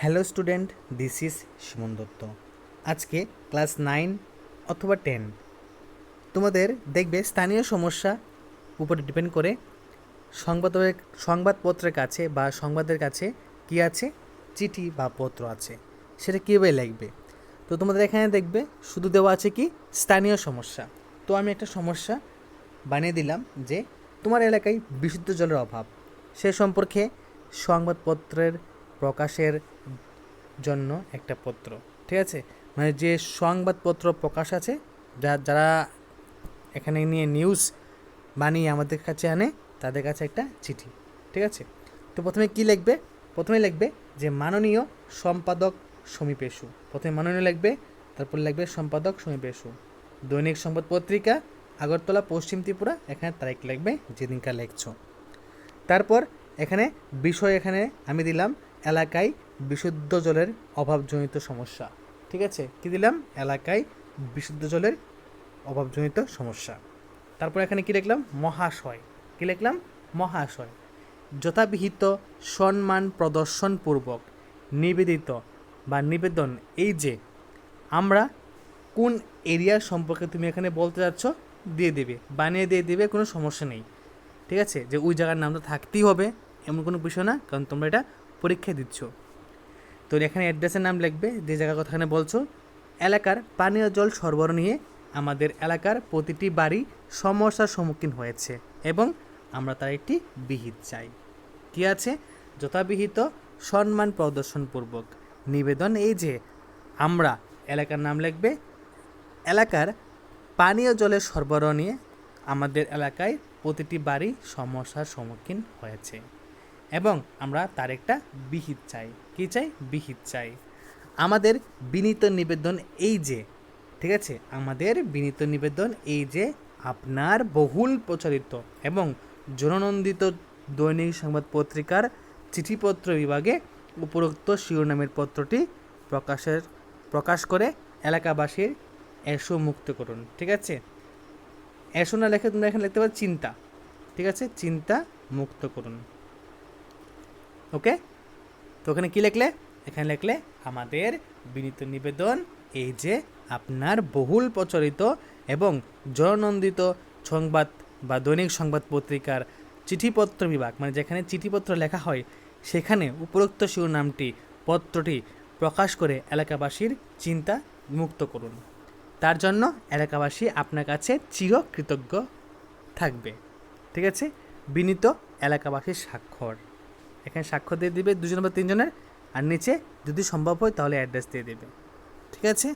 Hello student, this is Suman Dutta. আজকে class nine অথবা ten. তোমাদের দেখবে স্থানীয় সমস্যা উপরে ডিপেন্ড করে। সংবাদ সংবাদপত্রের কাছে বা সংবাদের কাছে কি আছে? চিঠি বা পত্র আছে। সেটা কীভাবে লিখবে? তো তোমাদের এখানে দেখবে শুধু দেওয়া আছে কি? স্থানীয় সমস্যা। তো আমি একটা সমস্যা বানিয়ে দিলাম যে তোমার এলাকায় বিশুদ্ধ জলের অভাব। সে সম্পর্কে সংবাদপত্রের প্রকাশের জন্য একটা পত্র, ঠিক আছে? মানে যে সংবাদপত্র প্রকাশ আছে, যা, যারা এখানে নিয়ে নিউজ বানিয়ে আমাদের কাছে আনে, তাদের কাছে একটা চিঠি, ঠিক আছে? তো প্রথমে কি লিখবে? প্রথমে লিখবে যে মাননীয় সম্পাদক সমীপেশু প্রথমে মাননীয় লিখবে, তারপর লিখবে সম্পাদক সমীপেশু দৈনিক সংবাদ পত্রিকা, আগরতলা, পশ্চিম ত্রিপুরা, এখানে তারিখ লিখবে, যেদিনকার লিখছো। তারপর এখানে বিষয় এখানে আমি দিলাম এলাকায় বিশুদ্ধ জলের অভাবজনিত সমস্যা। ঠিক আছে? কি দিলাম? এলাকায় বিশুদ্ধ জলের অভাবজনিত সমস্যা। তারপর এখানে কি লিখলাম? মহাশয়। কি লিখলাম? মহাশয়। যথাবিহিত সম্মান প্রদর্শনপূর্বক নিবেদিত বা নিবেদন এই যে, আমরা কোন এরিয়া সম্পর্কে তুমি এখানে বলতে যাচ্ছ, দিয়ে দেবে। বানিয়ে দিয়ে দেবে, কোনো সমস্যা নেই। ঠিক আছে? যে ওই জায়গার নামটা থাকতেই হবে, এমন কোনো বিষয় না, কারণ তোমরা এটা পরীক্ষা দিচ্ছ। তো এখানে অ্যাড্রেসের নাম লিখবে, যে জায়গার কথা এখানে বলছো। এলাকার পানীয় জল সরবরাহ নিয়ে আমাদের এলাকার প্রতিটি বাড়ি সমস্যার সম্মুখীন হয়েছে এবং আমরা তার একটি বিহিত চাই। কি আছে? যথাবিহিত সম্মান প্রদর্শনপূর্বক। নিবেদন এই যে, আমরা এলাকার নাম লিখবে, এলাকার পানীয় জলের সরবরাহ নিয়ে আমাদের এলাকায় প্রতিটি বাড়ি সমস্যার সম্মুখীন হয়েছে। এবং আমরা তার একটা বিহিত চাই। কী চাই? বিহিত চাই। আমাদের বিনীত নিবেদন এই যে, ঠিক আছে? আমাদের বিনীত নিবেদন এই যে, আপনার বহুল প্রচারিত এবং জননন্দিত দৈনিক সংবাদ পত্রিকার চিঠিপত্র বিভাগে উপরোক্ত শিরোনামের পত্রটি প্রকাশের, প্রকাশ করে এলাকাবাসীর এসো মুক্ত করুন, ঠিক আছে? এসো না লেখে তোমরা এখানে লিখতে পারো চিন্তা, ঠিক আছে? চিন্তা মুক্ত করুন। ওকে তো ওখানে কী লিখলে? এখানে লিখলে, আমাদের বিনীত নিবেদন এই যে আপনার বহুল প্রচলিত এবং জননন্দিত সংবাদ বা দৈনিক সংবাদ পত্রিকার চিঠিপত্র বিভাগ মানে যেখানে চিঠিপত্র লেখা হয়, সেখানে উপরোক্ত শিরোনামটি, পত্রটি প্রকাশ করে এলাকাবাসীর চিন্তা মুক্ত করুন। তার জন্য এলাকাবাসী আপনার কাছে চিরকৃতজ্ঞ থাকবে। ঠিক আছে? বিনীত এলাকাবাসীর স্বাক্ষর। এখানে স্বাক্ষর দিয়ে দিবে দুজন বা তিনজনের, আর নিচে যদি সম্ভব হয় তাহলে অ্যাড্রেস দিয়ে দেবে। ঠিক আছে?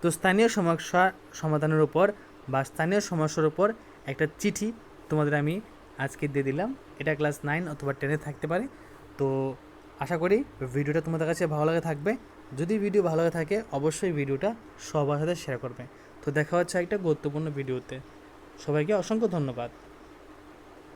তো স্থানীয় সমস্যা সমাধানের উপর বা স্থানীয় সমস্যার উপর একটা চিঠি তোমাদের আমি আজকে দিয়ে দিলাম। এটা ক্লাস নাইন অথবা টেনে থাকতে পারে। তো আশা করি ভিডিওটা তোমাদের কাছে ভালো লাগে থাকবে। যদি ভিডিও ভালো লাগে থাকে, অবশ্যই ভিডিওটা সবার সাথে শেয়ার করবে। তো দেখা হচ্ছে একটা গুরুত্বপূর্ণ ভিডিওতে। সবাইকে অসংখ্য ধন্যবাদ।